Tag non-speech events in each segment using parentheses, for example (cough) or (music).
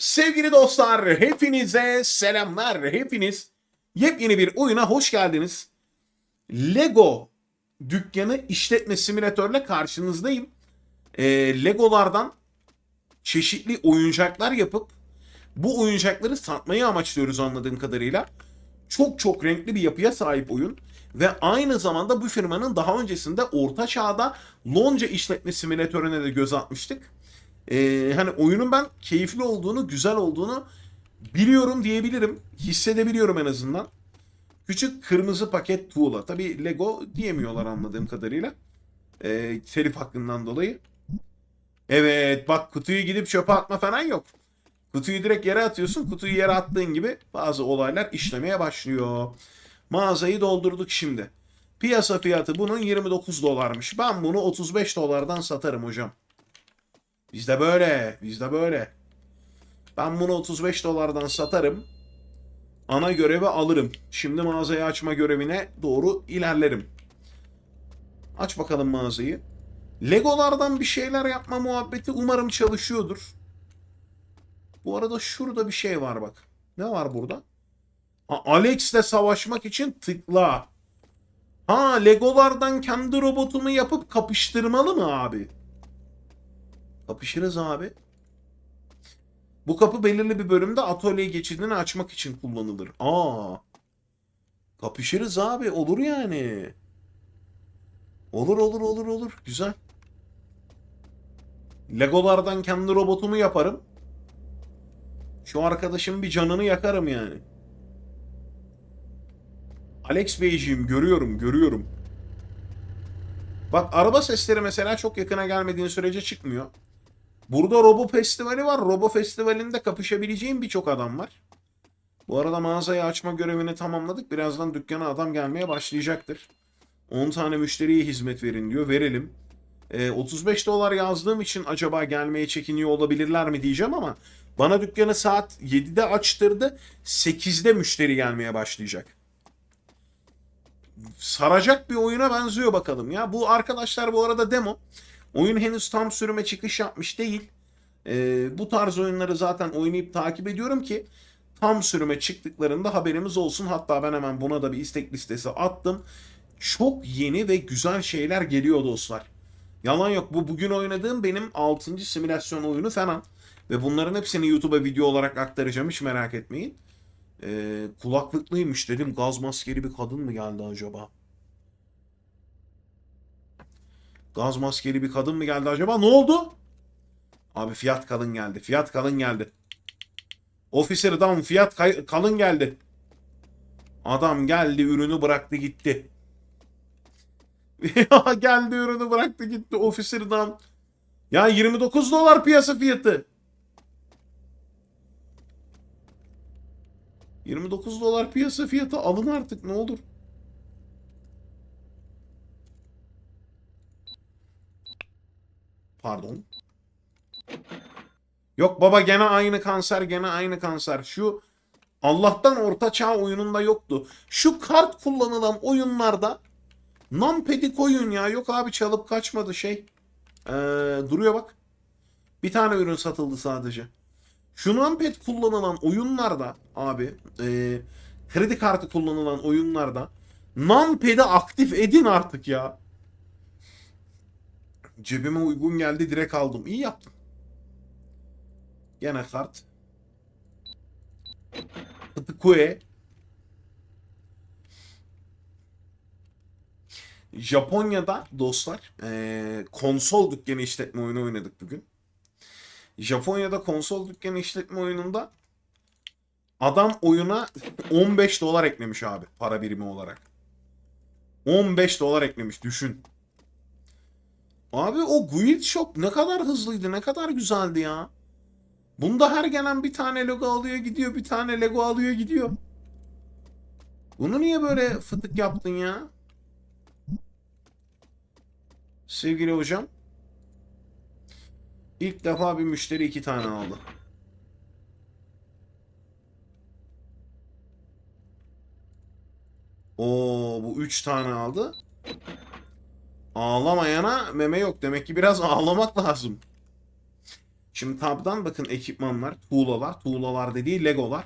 Sevgili dostlar, hepinize selamlar. Hepiniz yepyeni bir oyuna hoş geldiniz. Lego dükkanı işletme simülatörle karşınızdayım. Ee, Legolardan çeşitli oyuncaklar yapıp bu oyuncakları satmayı amaçlıyoruz anladığım kadarıyla. Çok çok renkli bir yapıya sahip oyun. Ve aynı zamanda bu firmanın daha öncesinde Orta Çağ'da Lonca işletme simülatörüne de göz atmıştık. Ee, hani oyunun ben keyifli olduğunu, güzel olduğunu biliyorum diyebilirim. Hissedebiliyorum en azından. Küçük kırmızı paket tuğla. Tabi Lego diyemiyorlar anladığım kadarıyla. Ee, telif hakkından dolayı. Evet bak kutuyu gidip çöpe atma falan yok. Kutuyu direkt yere atıyorsun. Kutuyu yere attığın gibi bazı olaylar işlemeye başlıyor. Mağazayı doldurduk şimdi. Piyasa fiyatı bunun 29 dolarmış. Ben bunu 35 dolardan satarım hocam. Bizde böyle. Bizde böyle. Ben bunu 35 dolardan satarım. Ana görevi alırım. Şimdi mağazayı açma görevine doğru ilerlerim. Aç bakalım mağazayı. Legolardan bir şeyler yapma muhabbeti umarım çalışıyordur. Bu arada şurada bir şey var bak. Ne var burada? Alex'le savaşmak için tıkla. Ha Legolardan kendi robotumu yapıp kapıştırmalı mı abi? Kapışırız abi. Bu kapı belirli bir bölümde atölye geçidini açmak için kullanılır. Aa. Kapışırız abi. Olur yani. Olur olur olur olur. Güzel. Legolardan kendi robotumu yaparım. Şu arkadaşın bir canını yakarım yani. Alex Beyciğim görüyorum görüyorum. Bak araba sesleri mesela çok yakına gelmediğin sürece çıkmıyor. Burada Robo Festivali var. Robo Festivali'nde kapışabileceğim birçok adam var. Bu arada mağazayı açma görevini tamamladık. Birazdan dükkana adam gelmeye başlayacaktır. 10 tane müşteriye hizmet verin diyor. Verelim. Ee, 35 dolar yazdığım için acaba gelmeye çekiniyor olabilirler mi diyeceğim ama bana dükkanı saat 7'de açtırdı. 8'de müşteri gelmeye başlayacak. Saracak bir oyuna benziyor bakalım ya. Bu arkadaşlar bu arada demo. Oyun henüz tam sürüme çıkış yapmış değil. Ee, bu tarz oyunları zaten oynayıp takip ediyorum ki tam sürüme çıktıklarında haberimiz olsun. Hatta ben hemen buna da bir istek listesi attım. Çok yeni ve güzel şeyler geliyor dostlar. Yalan yok bu bugün oynadığım benim 6. simülasyon oyunu falan. Ve bunların hepsini YouTube'a video olarak aktaracağım hiç merak etmeyin. Ee, kulaklıklıymış dedim gaz maskeli bir kadın mı geldi acaba? Gaz maskeli bir kadın mı geldi acaba? Ne oldu? Abi fiyat kalın geldi. Fiyat kalın geldi. Officer down fiyat kalın geldi. Adam geldi ürünü bıraktı gitti. (laughs) geldi ürünü bıraktı gitti Officer down. Ya 29 dolar piyasa fiyatı. 29 dolar piyasa fiyatı alın artık ne olur. Pardon. Yok baba gene aynı kanser gene aynı kanser. Şu Allah'tan orta çağ oyununda yoktu. Şu kart kullanılan oyunlarda numpedik oyun ya. Yok abi çalıp kaçmadı şey. Ee, duruyor bak. Bir tane ürün satıldı sadece. Şu numpad kullanılan oyunlarda abi e, kredi kartı kullanılan oyunlarda numpad'i aktif edin artık ya. Cebime uygun geldi direkt aldım. İyi yaptın. Gene kart. Kue. Japonya'da dostlar eee, konsol dükkanı işletme oyunu oynadık bugün. Japonya'da konsol dükkanı işletme oyununda adam oyuna 15 dolar eklemiş abi para birimi olarak. 15 dolar eklemiş düşün. Abi o Guild Shop ne kadar hızlıydı, ne kadar güzeldi ya. Bunda her gelen bir tane Lego alıyor gidiyor, bir tane Lego alıyor gidiyor. Bunu niye böyle fıtık yaptın ya? Sevgili hocam. İlk defa bir müşteri iki tane aldı. Oo bu üç tane aldı. Ağlamayana meme yok. Demek ki biraz ağlamak lazım. Şimdi tabdan bakın ekipmanlar, tuğlalar, tuğlalar dediği legolar.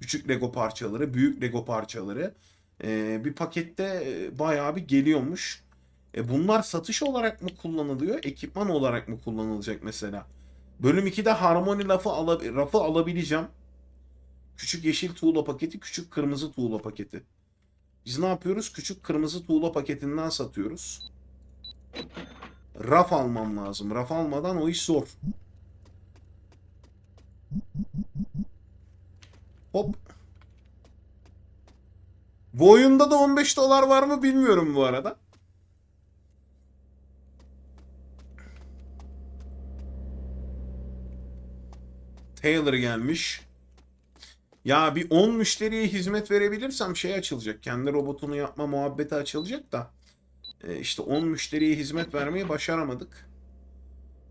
Küçük lego parçaları, büyük lego parçaları. Ee, bir pakette e, bayağı bir geliyormuş. E bunlar satış olarak mı kullanılıyor, ekipman olarak mı kullanılacak mesela? Bölüm 2'de harmoni lafı ala, rafı alabileceğim. Küçük yeşil tuğla paketi, küçük kırmızı tuğla paketi. Biz ne yapıyoruz? Küçük kırmızı tuğla paketinden satıyoruz. Raf almam lazım. Raf almadan o iş zor. Hop. Bu oyunda da 15 dolar var mı bilmiyorum bu arada. Taylor gelmiş. Ya bir 10 müşteriye hizmet verebilirsem şey açılacak. Kendi robotunu yapma muhabbeti açılacak da. E, işte 10 müşteriye hizmet vermeyi başaramadık.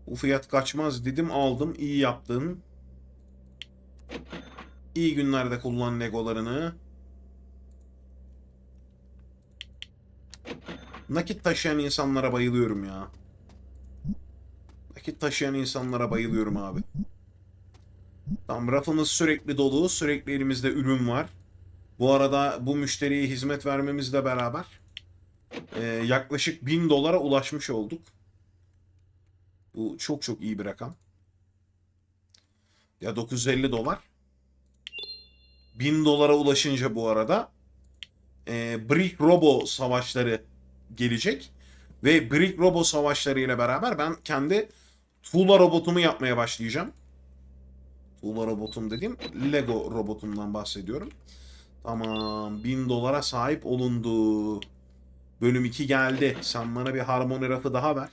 Bu fiyat kaçmaz dedim aldım. İyi yaptın. İyi günlerde kullan legolarını. Nakit taşıyan insanlara bayılıyorum ya. Nakit taşıyan insanlara bayılıyorum abi. Tam rafımız sürekli dolu. Sürekli elimizde ürün var. Bu arada bu müşteriye hizmet vermemizle beraber e, yaklaşık 1000 dolara ulaşmış olduk. Bu çok çok iyi bir rakam. Ya 950 dolar. 1000 dolara ulaşınca bu arada e, Brick Robo savaşları gelecek. Ve Brick Robo savaşları ile beraber ben kendi tuğla robotumu yapmaya başlayacağım. Tuğla robotum dediğim Lego robotumdan bahsediyorum. Tamam 1000 dolara sahip olundu. Bölüm 2 geldi. Sen bana bir harmoni rafı daha ver.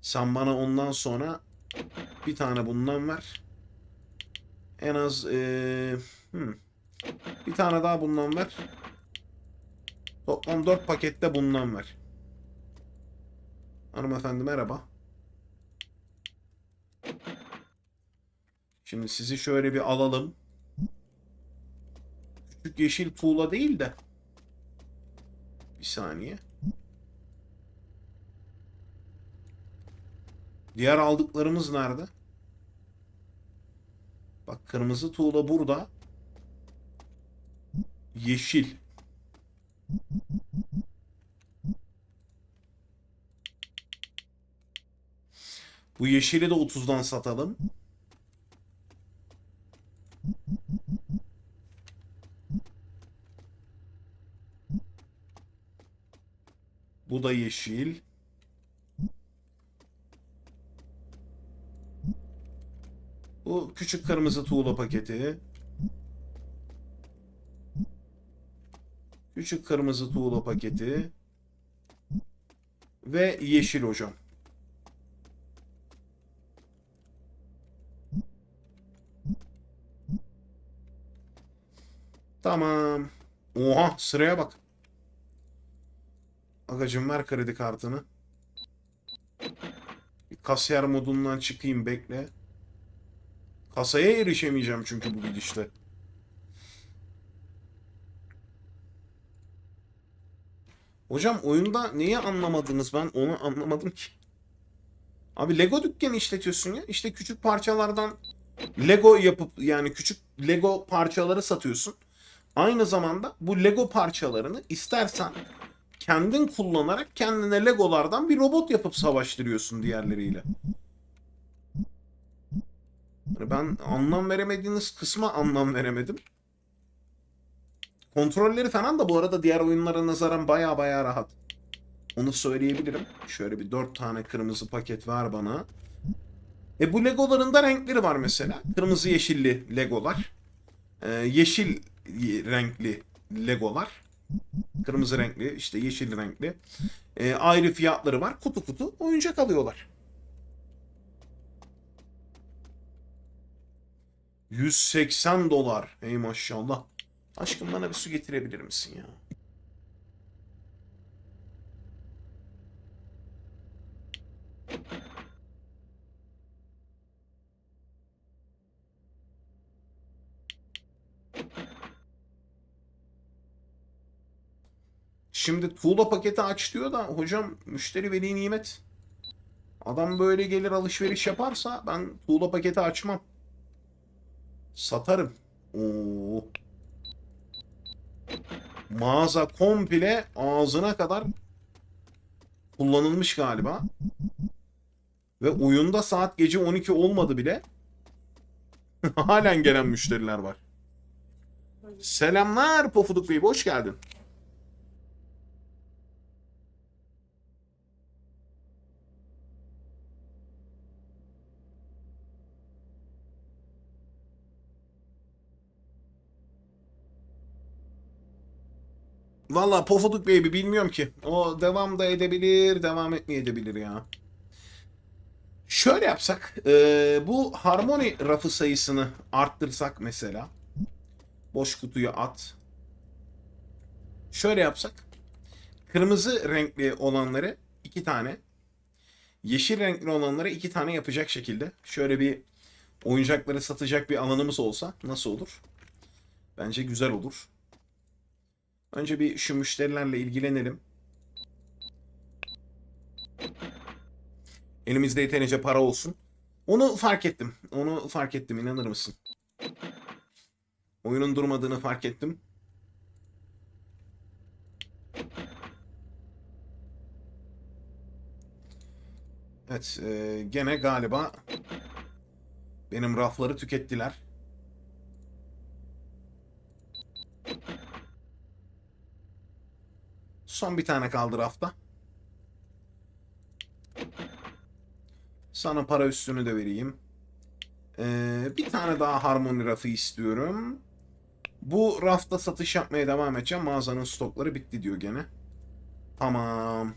Sen bana ondan sonra bir tane bundan ver. En az ee, hmm, bir tane daha bundan ver. Toplam 4 pakette bundan ver. Hanımefendi merhaba. Şimdi sizi şöyle bir alalım. Küçük yeşil tuğla değil de. Bir saniye. Diğer aldıklarımız nerede? Bak kırmızı tuğla burada. Yeşil. Bu yeşili de 30'dan satalım. Bu da yeşil. Bu küçük kırmızı tuğla paketi. Küçük kırmızı tuğla paketi. Ve yeşil hocam. Tamam. Oha sıraya bak. Agacım ver kredi kartını. Bir kasiyer modundan çıkayım bekle. Kasaya erişemeyeceğim çünkü bu gidişte. Hocam oyunda neyi anlamadınız ben onu anlamadım ki. Abi Lego dükkanı işletiyorsun ya. İşte küçük parçalardan Lego yapıp yani küçük Lego parçaları satıyorsun. Aynı zamanda bu Lego parçalarını istersen kendin kullanarak kendine Legolardan bir robot yapıp savaştırıyorsun diğerleriyle. Yani ben anlam veremediğiniz kısma anlam veremedim. Kontrolleri falan da bu arada diğer oyunlara nazaran baya baya rahat. Onu söyleyebilirim. Şöyle bir dört tane kırmızı paket ver bana. E bu Legoların da renkleri var mesela. Kırmızı yeşilli Legolar. Ee, yeşil renkli Legolar. Kırmızı renkli, işte yeşil renkli. Ee, ayrı fiyatları var. Kutu kutu oyuncak alıyorlar. 180 dolar. Ey maşallah. Aşkım bana bir su getirebilir misin ya? Şimdi tuğla paketi aç diyor da hocam müşteri veli nimet. Adam böyle gelir alışveriş yaparsa ben tuğla paketi açmam. Satarım. Oo. Mağaza komple ağzına kadar kullanılmış galiba. Ve oyunda saat gece 12 olmadı bile. (laughs) Halen gelen müşteriler var. Selamlar Pofuduk Bey, hoş geldin. Valla Pofuduk Baby bilmiyorum ki. O devam da edebilir, devam etmeyebilir ya. Şöyle yapsak, e, bu harmoni rafı sayısını arttırsak mesela. Boş kutuyu at. Şöyle yapsak. Kırmızı renkli olanları iki tane. Yeşil renkli olanları iki tane yapacak şekilde. Şöyle bir oyuncakları satacak bir alanımız olsa nasıl olur? Bence güzel olur. Önce bir şu müşterilerle ilgilenelim. Elimizde yeterince para olsun. Onu fark ettim. Onu fark ettim inanır mısın? Oyunun durmadığını fark ettim. Evet, e, gene galiba benim rafları tükettiler. Son bir tane kaldı rafta. Sana para üstünü de vereyim. Ee, bir tane daha harmoni rafı istiyorum. Bu rafta satış yapmaya devam edeceğim. Mağazanın stokları bitti diyor gene. Tamam.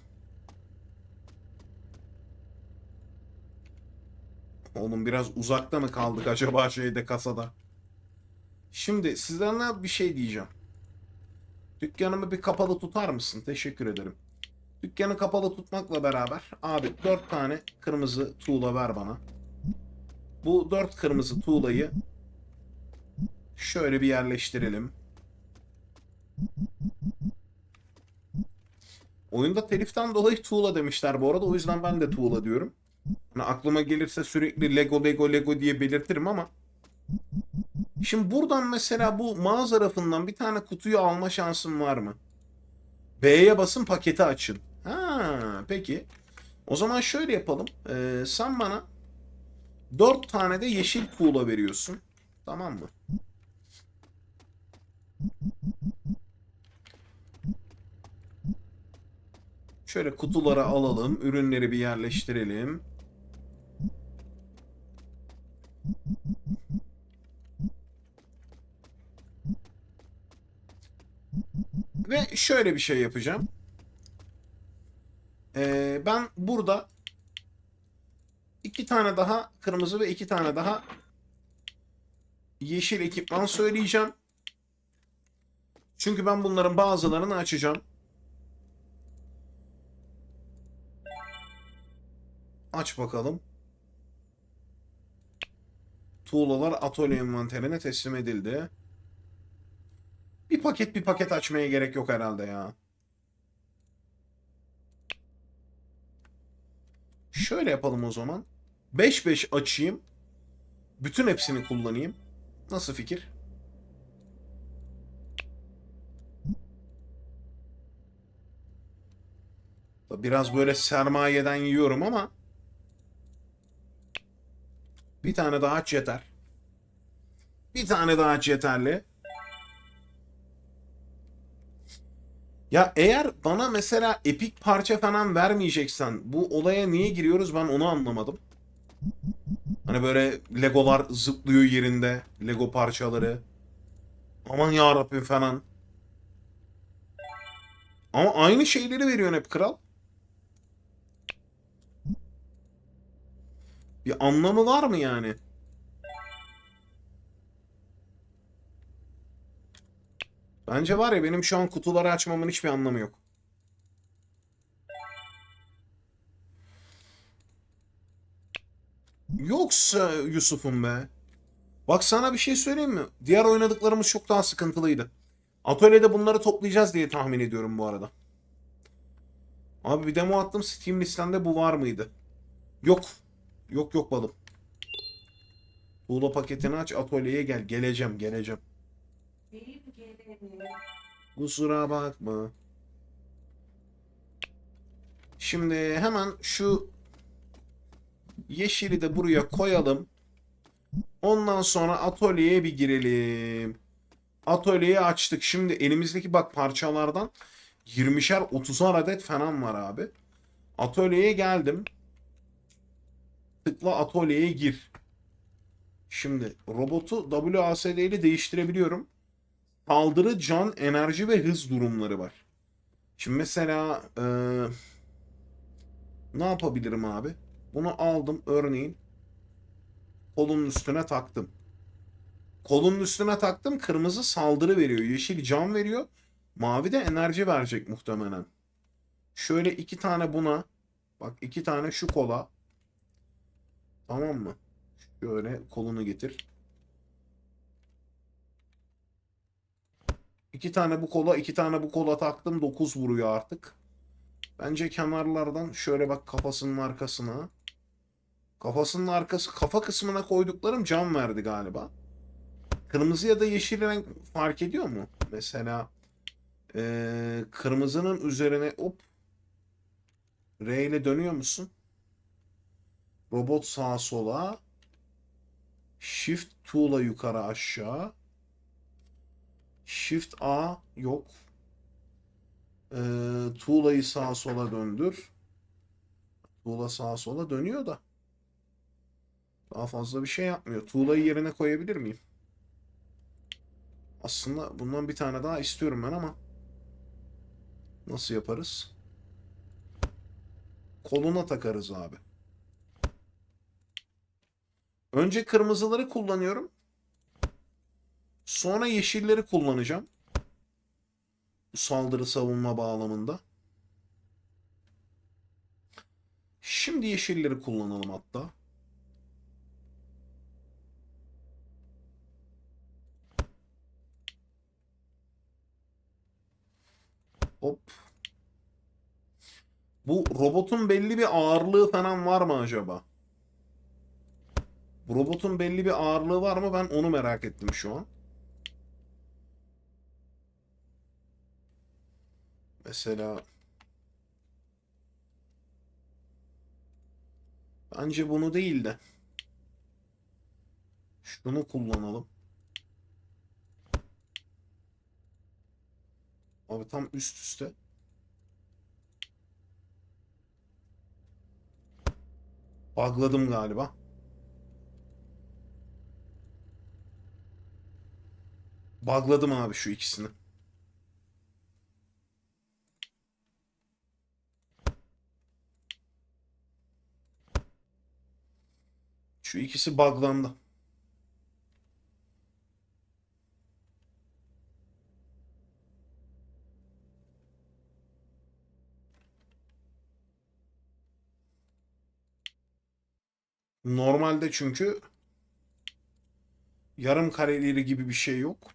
Oğlum biraz uzakta mı kaldık acaba şeyde kasada? Şimdi sizden bir şey diyeceğim. Dükkanımı bir kapalı tutar mısın? Teşekkür ederim. Dükkanı kapalı tutmakla beraber abi 4 tane kırmızı tuğla ver bana. Bu 4 kırmızı tuğlayı şöyle bir yerleştirelim. Oyunda teliften dolayı tuğla demişler bu arada. O yüzden ben de tuğla diyorum. Hani aklıma gelirse sürekli Lego Lego Lego diye belirtirim ama Şimdi buradan mesela bu mağaza rafından bir tane kutuyu alma şansım var mı? B'ye basın paketi açın. Ha, peki. O zaman şöyle yapalım. Ee, sen bana 4 tane de yeşil tuğla veriyorsun. Tamam mı? Şöyle kutulara alalım. Ürünleri bir yerleştirelim. Ve şöyle bir şey yapacağım. Ee, ben burada iki tane daha kırmızı ve iki tane daha yeşil ekipman söyleyeceğim. Çünkü ben bunların bazılarını açacağım. Aç bakalım. Tuğlalar atölye envanterine teslim edildi. Bir paket bir paket açmaya gerek yok herhalde ya. Şöyle yapalım o zaman. 5-5 açayım. Bütün hepsini kullanayım. Nasıl fikir? Biraz böyle sermayeden yiyorum ama bir tane daha aç yeter. Bir tane daha aç yeterli. Ya eğer bana mesela epik parça falan vermeyeceksen bu olaya niye giriyoruz ben onu anlamadım. Hani böyle legolar zıplıyor yerinde. Lego parçaları. Aman ya Rabbim falan. Ama aynı şeyleri veriyorsun hep kral. Bir anlamı var mı yani? Bence var ya benim şu an kutuları açmamın hiçbir anlamı yok. Yoksa Yusuf'um be. Bak sana bir şey söyleyeyim mi? Diğer oynadıklarımız çok daha sıkıntılıydı. Atölyede bunları toplayacağız diye tahmin ediyorum bu arada. Abi bir demo attım Steam listemde bu var mıydı? Yok. Yok yok balım. Tuğla paketini aç atölyeye gel. Geleceğim geleceğim. Kusura bakma. Şimdi hemen şu yeşili de buraya koyalım. Ondan sonra atölyeye bir girelim. Atölyeyi açtık. Şimdi elimizdeki bak parçalardan 20'şer 30'ar adet falan var abi. Atölyeye geldim. Tıkla atölyeye gir. Şimdi robotu WASD ile değiştirebiliyorum. Saldırı, can, enerji ve hız durumları var. Şimdi mesela eee, ne yapabilirim abi? Bunu aldım örneğin kolunun üstüne taktım. Kolunun üstüne taktım kırmızı saldırı veriyor. Yeşil can veriyor. Mavi de enerji verecek muhtemelen. Şöyle iki tane buna. Bak iki tane şu kola. Tamam mı? Şöyle kolunu getir. İki tane bu kola, iki tane bu kola taktım. 9 vuruyor artık. Bence kenarlardan şöyle bak kafasının arkasına. Kafasının arkası, kafa kısmına koyduklarım can verdi galiba. Kırmızı ya da yeşil renk fark ediyor mu? Mesela eee, kırmızının üzerine hop R ile dönüyor musun? Robot sağa sola. Shift tuğla yukarı aşağı. Shift A yok. Ee, tuğlayı sağa sola döndür. Tuğla sağa sola dönüyor da. Daha fazla bir şey yapmıyor. Tuğlayı yerine koyabilir miyim? Aslında bundan bir tane daha istiyorum ben ama. Nasıl yaparız? Koluna takarız abi. Önce kırmızıları kullanıyorum. Sonra yeşilleri kullanacağım. Saldırı savunma bağlamında. Şimdi yeşilleri kullanalım hatta. Hop. Bu robotun belli bir ağırlığı falan var mı acaba? Bu robotun belli bir ağırlığı var mı? Ben onu merak ettim şu an. Mesela bence bunu değil de şunu kullanalım. Abi tam üst üste. Bugladım galiba. Bugladım abi şu ikisini. Şu ikisi buglandı. Normalde çünkü yarım kareleri gibi bir şey yok.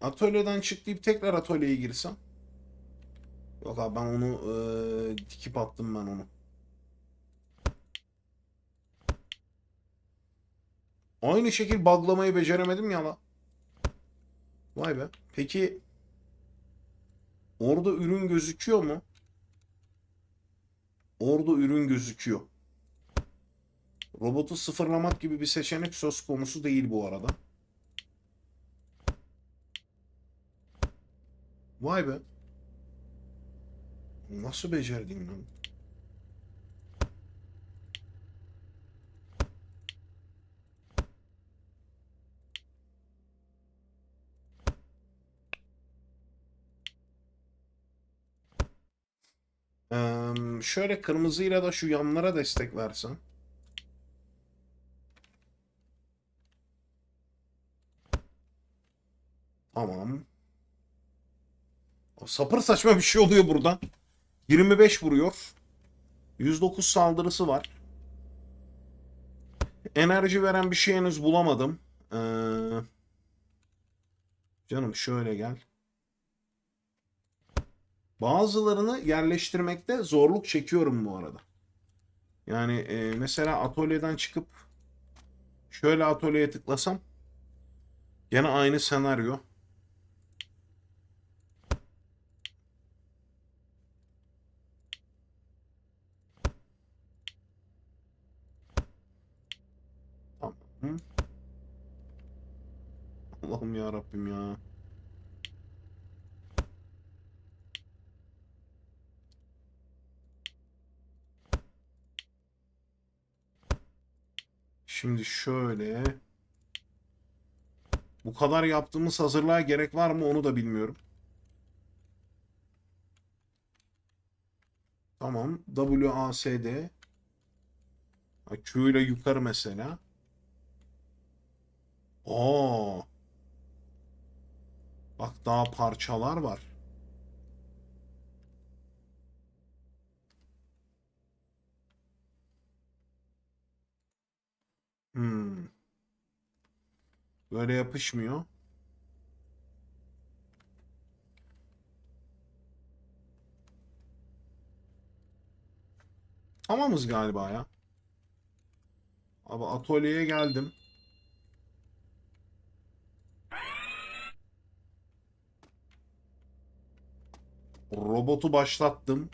Atölyeden çıklayıp tekrar atölyeye girsem. Yok abi ben onu eee, dikip attım ben onu. Aynı şekil buglamayı beceremedim ya la. Vay be. Peki orada ürün gözüküyor mu? Orada ürün gözüküyor. Robotu sıfırlamak gibi bir seçenek söz konusu değil bu arada. Vay be. Nasıl becerdin lan? Şöyle kırmızıyla da şu yanlara destek versen. Tamam. Sapır saçma bir şey oluyor burada. 25 vuruyor. 109 saldırısı var. Enerji veren bir şey henüz bulamadım. Ee, canım şöyle gel. Bazılarını yerleştirmekte zorluk çekiyorum bu arada. Yani e, mesela atölyeden çıkıp şöyle atölyeye tıklasam gene aynı senaryo. Allah'ım ya Rabbim ya. Şimdi şöyle. Bu kadar yaptığımız hazırlığa gerek var mı onu da bilmiyorum. Tamam. WASD. Q ile yukarı mesela. Aa. Bak daha parçalar var. Hmm. Böyle yapışmıyor. Tamamız galiba ya. Abi atölyeye geldim. Robotu başlattım.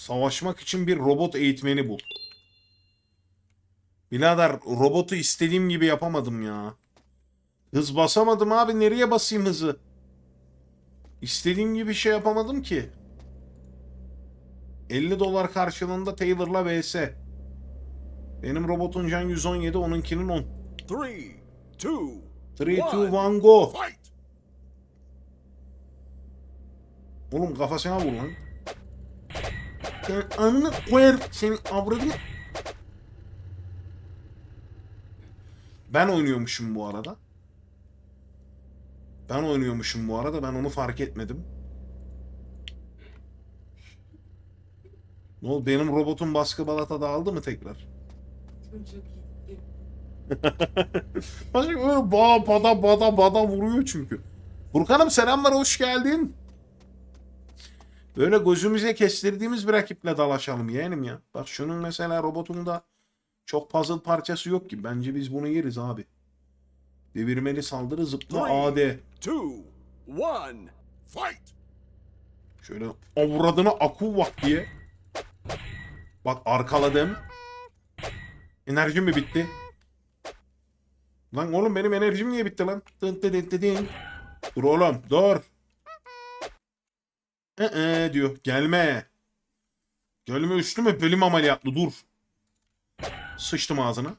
Savaşmak için bir robot eğitmeni bul. Birader robotu istediğim gibi yapamadım ya. Hız basamadım abi. Nereye basayım hızı? İstediğim gibi şey yapamadım ki. 50 dolar karşılığında Taylor'la vs. Benim robotun can 117, onunkinin 10. Three, two, 3, 2, 1, one, go. fight! Oğlum kafasına vur lan. Sen anını koyar senin avradını. Ben oynuyormuşum bu arada. Ben oynuyormuşum bu arada. Ben onu fark etmedim. Ne oldu? Benim robotum baskı balata dağıldı mı tekrar? Başka böyle ba bada bada bada vuruyor çünkü. Furkan'ım selamlar hoş geldin. Böyle gözümüze kestirdiğimiz bir rakiple dalaşalım yeğenim ya. Bak şunun mesela robotunda çok puzzle parçası yok ki. Bence biz bunu yeriz abi. Devirmeli saldırı zıpla AD. Two, one, fight! Şöyle avradına aku vak diye. Bak arkaladım. Enerjim mi bitti? Lan oğlum benim enerjim niye bitti lan? Dın dın dın dın. Dur oğlum dur. Ee diyor gelme. Gelme üstüme bölüm ameliyatlı dur. Sıçtım ağzına.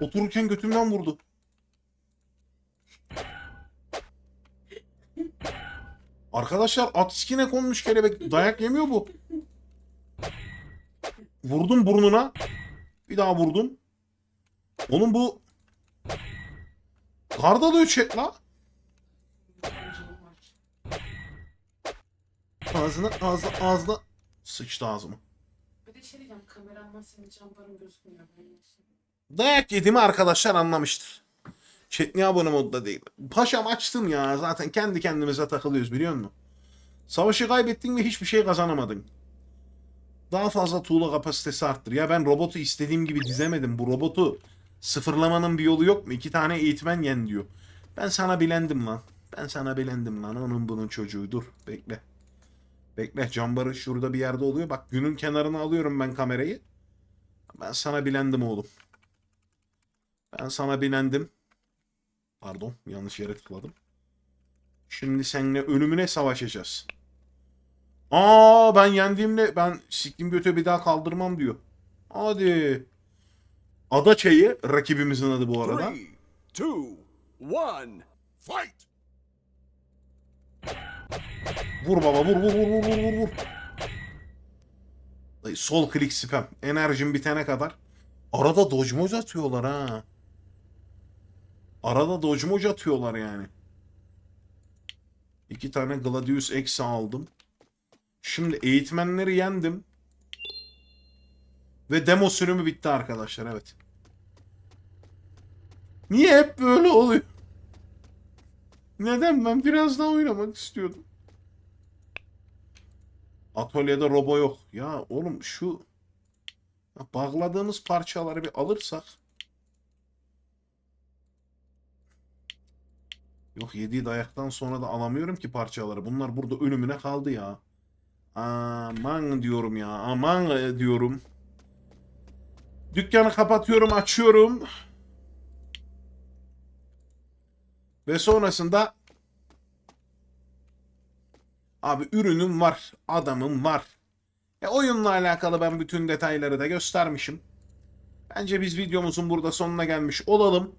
Otururken götümden vurdu. Arkadaşlar at iskine konmuş kelebek. Dayak yemiyor bu. Vurdum burnuna. Bir daha vurdum. Oğlum bu Karda da chat la. Çocuğum var. Ağzına ağzına ağzına sıçtı ağzıma. Bir de şey diyeceğim kamerandan senin cambarın gözükmüyor. Dayak yediğimi arkadaşlar anlamıştır. Niye abone modda değil? Paşam açtım ya. Zaten kendi kendimize takılıyoruz biliyor musun? Savaşı kaybettin ve hiçbir şey kazanamadın. Daha fazla tuğla kapasitesi arttır. Ya ben robotu istediğim gibi dizemedim. Bu robotu sıfırlamanın bir yolu yok mu? İki tane eğitmen yen diyor. Ben sana bilendim lan. Ben sana bilendim lan. Onun bunun çocuğu. Dur bekle. Bekle cambarı şurada bir yerde oluyor. Bak günün kenarına alıyorum ben kamerayı. Ben sana bilendim oğlum. Ben sana bilendim. Pardon yanlış yere tıkladım. Şimdi seninle ölümüne savaşacağız. Aa ben yendiğimde ben siktim götü bir daha kaldırmam diyor. Hadi. Ada çayı rakibimizin adı bu arada. Three, two, one, fight! Vur baba vur vur vur vur vur vur. Ay, Sol klik spam. Enerjim bitene kadar. Arada dodge moc atıyorlar ha. Arada dodge moc atıyorlar yani. İki tane Gladius eksi aldım. Şimdi eğitmenleri yendim. Ve demo sürümü bitti arkadaşlar evet. Niye hep böyle oluyor? Neden ben biraz daha oynamak istiyordum. Atölyede robo yok. Ya oğlum şu ya bağladığımız parçaları bir alırsak. Yok yediği dayaktan sonra da alamıyorum ki parçaları. Bunlar burada ölümüne kaldı ya. Aman diyorum ya. Aman e, diyorum. Dükkanı kapatıyorum, açıyorum. Ve sonrasında abi ürünüm var, adamım var. E oyunla alakalı ben bütün detayları da göstermişim. Bence biz videomuzun burada sonuna gelmiş olalım.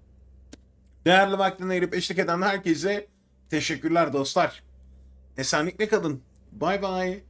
Değerli vaktini ayırıp eşlik eden herkese teşekkürler dostlar. Esenlikle kalın. Bay bay.